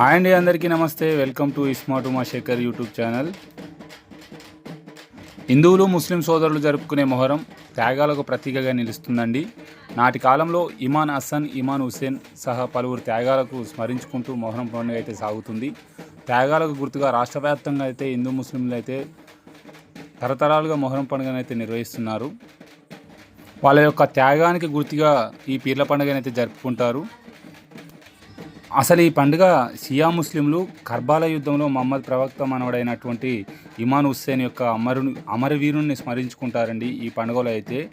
And అందరికీ నమస్తే. Welcome to Ismat మా శేఖర్ యూట్యూబ్ ఛానల్. హిందువులు ముస్లిం సోదరులు జరుపుకునే మొహరం త్యాగాలకు ప్రతీకగా నిలుస్తుందండి. నాటి కాలంలో ఇమాన్ హసన్ ఇమాన్ హుసేన్ సహా పలువురు త్యాగాలకు స్మరించుకుంటూ మొహరం పండుగ అయితే సాగుతుంది. త్యాగాలకు గుర్తుగా రాష్ట్ర వ్యాప్తంగా అయితే హిందూ ముస్లింలు అయితే తరతరాలుగా మొహరం పండుగను అయితే నిర్వహిస్తున్నారు. వాళ్ళ యొక్క త్యాగానికి గుర్తుగా ఈ పీర్ల పండుగనైతే జరుపుకుంటారు. అసలు ఈ పండుగ షియా ముస్లింలు కర్బాల యుద్ధంలో మహమ్మద్ ప్రవక్త మనవడైనటువంటి ఇమాన్ హుస్సేన్ యొక్క అమరుని అమరవీరుని స్మరించుకుంటారండి ఈ పండుగలో అయితే.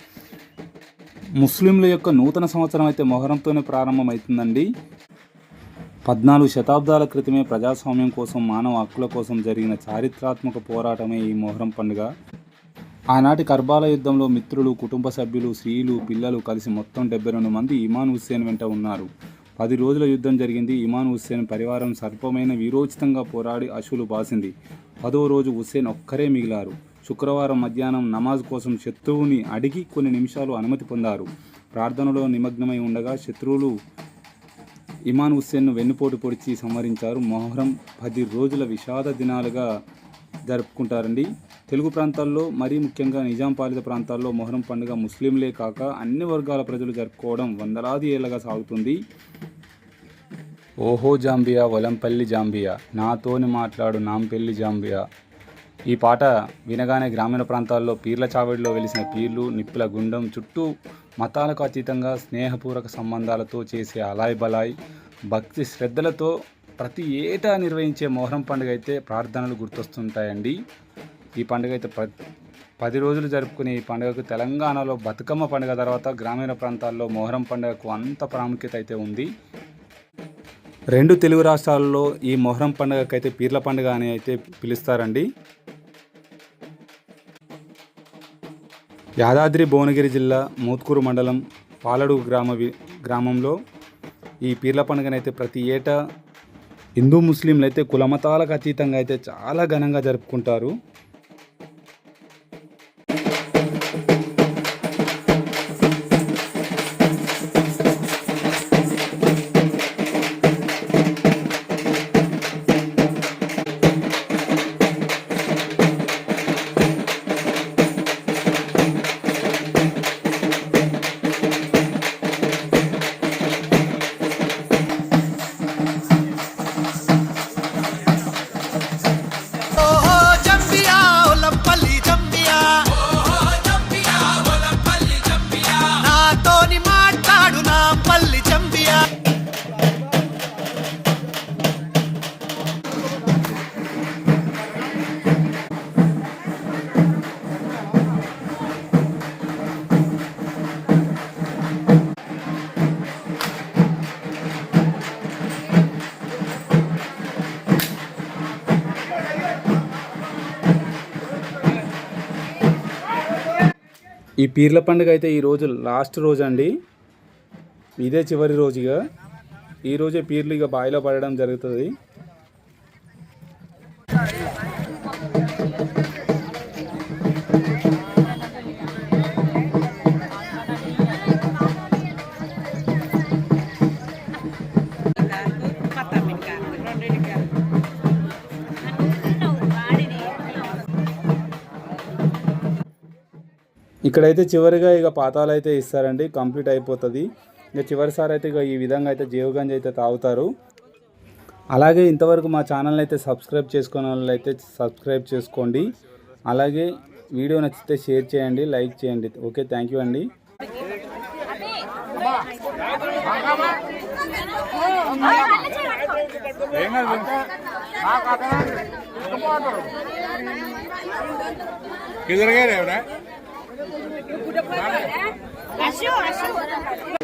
ముస్లింల యొక్క నూతన సంవత్సరం అయితే మొహరంతోనే ప్రారంభమవుతుందండి. పద్నాలుగు శతాబ్దాల క్రితమే ప్రజాస్వామ్యం కోసం మానవ హక్కుల కోసం జరిగిన చారిత్రాత్మక పోరాటమే ఈ మొహరం పండుగ. ఆనాటి కర్బాల యుద్ధంలో మిత్రులు కుటుంబ సభ్యులు స్త్రీలు పిల్లలు కలిసి మొత్తం డెబ్బై రెండు మంది ఇమాన్ హుస్సేన్ వెంట ఉన్నారు. పది రోజుల యుద్ధం జరిగింది. ఇమాన్ హుస్సేన్ పరివారం సర్పమైన వీరోచితంగా పోరాడి అశువులు బాసింది. పదో రోజు హుస్సేన్ ఒక్కరే మిగిలారు. శుక్రవారం మధ్యాహ్నం నమాజ్ కోసం శత్రువుని అడిగి కొన్ని నిమిషాలు అనుమతి పొందారు. ప్రార్థనలో నిమగ్నమై ఉండగా శత్రువులు ఇమాన్ హుస్సేన్ను వెన్నుపోటు పొడిచి సంహరించారు. మొహరం పది రోజుల విషాద దినాలుగా జరుపుకుంటారండి. తెలుగు ప్రాంతాల్లో మరీ ముఖ్యంగా నిజాం పాలిత ప్రాంతాల్లో మొహరం పండుగ ముస్లింలే కాక అన్ని వర్గాల ప్రజలు జరుపుకోవడం వందలాది ఏళ్ళగా సాగుతుంది. ఓహో జాంబియా వలంపల్లి జాంబియా నాతోని మాట్లాడు నాంపల్లి జాంబియా. ఈ పాట వినగానే గ్రామీణ ప్రాంతాల్లో పీర్ల చావడిలో వెలిసిన పీర్లు నిప్పుల గుండం చుట్టూ మతాలకు అతీతంగా స్నేహపూర్వక సంబంధాలతో చేసే అలాయ్ బలాయ్ భక్తి శ్రద్ధలతో ప్రతి ఏటా నిర్వహించే మొహరం పండుగ అయితే ప్రార్థనలు గుర్తొస్తుంటాయండి. ఈ పండుగ అయితే ప పది రోజులు జరుపుకునే ఈ పండుగకు తెలంగాణలో బతుకమ్మ పండుగ తర్వాత గ్రామీణ ప్రాంతాల్లో మొహరం పండుగకు అంత ప్రాముఖ్యత అయితే ఉంది. రెండు తెలుగు రాష్ట్రాల్లో ఈ మొహరం పండుగకైతే పీర్ల పండుగ అని అయితే పిలుస్తారండి. యాదాద్రి భువనగిరి జిల్లా మూత్కూరు మండలం పాలడు గ్రామ గ్రామంలో ఈ పీర్ల పండుగనైతే ప్రతి ఏటా హిందూ ముస్లింలు అయితే కులమతాలకు అతీతంగా అయితే చాలా ఘనంగా జరుపుకుంటారు. ఈ పీర్ల పండుగ అయితే ఈ రోజు లాస్ట్ రోజు అండి ఇదే చివరి రోజుగా. ఈ రోజే పీర్లు ఇక బావిలో పడడం జరుగుతుంది. ఇక్కడైతే చివరిగా ఇక పాతాలు అయితే ఇస్తారండి కంప్లీట్ అయిపోతుంది. ఇక చివరిసారి అయితే ఇక ఈ విధంగా అయితే జీవగంజి అయితే తాగుతారు. అలాగే ఇంతవరకు మా ఛానల్ అయితే సబ్స్క్రైబ్ చేసుకున్న వాళ్ళు అయితే సబ్స్క్రైబ్ చేసుకోండి. అలాగే వీడియో నచ్చితే షేర్ చేయండి లైక్ చేయండి. ఓకే థ్యాంక్ యూ అండి. আসো আসো।